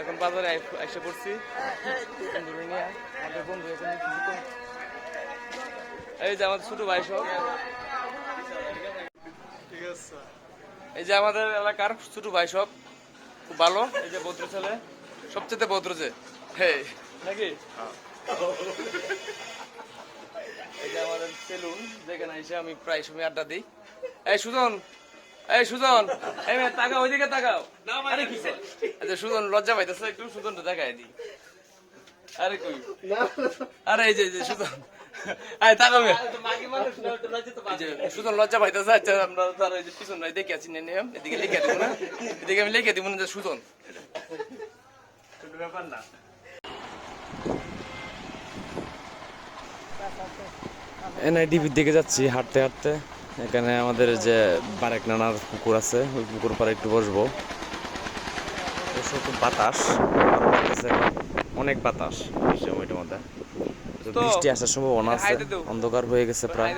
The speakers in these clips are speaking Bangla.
এখন বাজারে এসে পড়ছি। এখানে এই যে আমাদের ছোট ভাই সব। এই যে আমাদের এলাকার ছোট ভাই সব, খুব ভালো, এই যে ভদ্র ছেলে। সবচেয়ে ভদ্র যে। নাকি? এই যে আমাদের সেলুন, যেখানে এসে আমি প্রায় সময় আড্ডা দিই। এই সুজন এই সুজন এই মেয়ে তাকাও ওইদিকে তাকাও। আরে কি? আচ্ছা সুজন লজ্জা পাইতেছে একটু সুজনটা দেখাই দিই আরে কই? আরে এই যে এই যে সুজন। তাকাও লজ্জা পাইতেছে আচ্ছা আমরা তার এই যে পিছন নাই দেখে আছি এদিকে লিখে দিব না। এদিকে আমি লিখে দিব না যে সুজন। ব্যাপার না। এনআইডিবির দিকে যাচ্ছি হাঁটতে হাঁটতে। এখানে আমাদের যে বারেক নানার পুকুর আছে ওই পুকুর পাড়ে একটু বসবো। খুব বাতাস। অনেক বাতাস সময়টার মধ্যে। বৃষ্টি আসার সম্ভাবনা আছে অন্ধকার হয়ে গেছে প্রায়।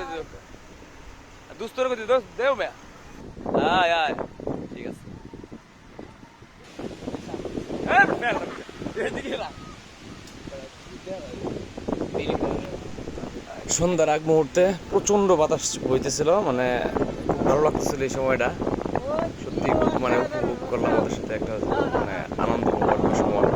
দুস্তর করে দিও দেও মে আয় আয় ঠিক আছে। এ, ফের, এদিকে রাখ। সন্ধ্যার আগ মুহূর্তে প্রচণ্ড বাতাস বইতেছিল মানে ভালো লাগতেছিল এই সময়টা। সত্যি খুব মানে উপভোগ করলাম ওদের সাথে একটা মানে আনন্দময় একটা সময়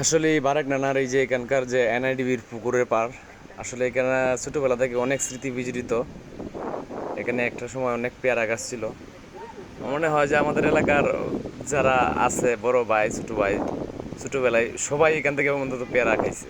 আসলে এই বারাক নানার এই যে এখানকার যে এনআইডিবির পুকুরের পার, আসলে এখানে ছোটোবেলা থেকে অনেক স্মৃতি বিজড়িত। এখানে একটা সময় অনেক পেয়ারা গাছ ছিল। মনে হয় যে আমাদের এলাকার যারা আছে, বড় ভাই, ছোটো ভাই, ছোটোবেলায় সবাই এখান থেকে অন্তত পেয়ারা খাইছে।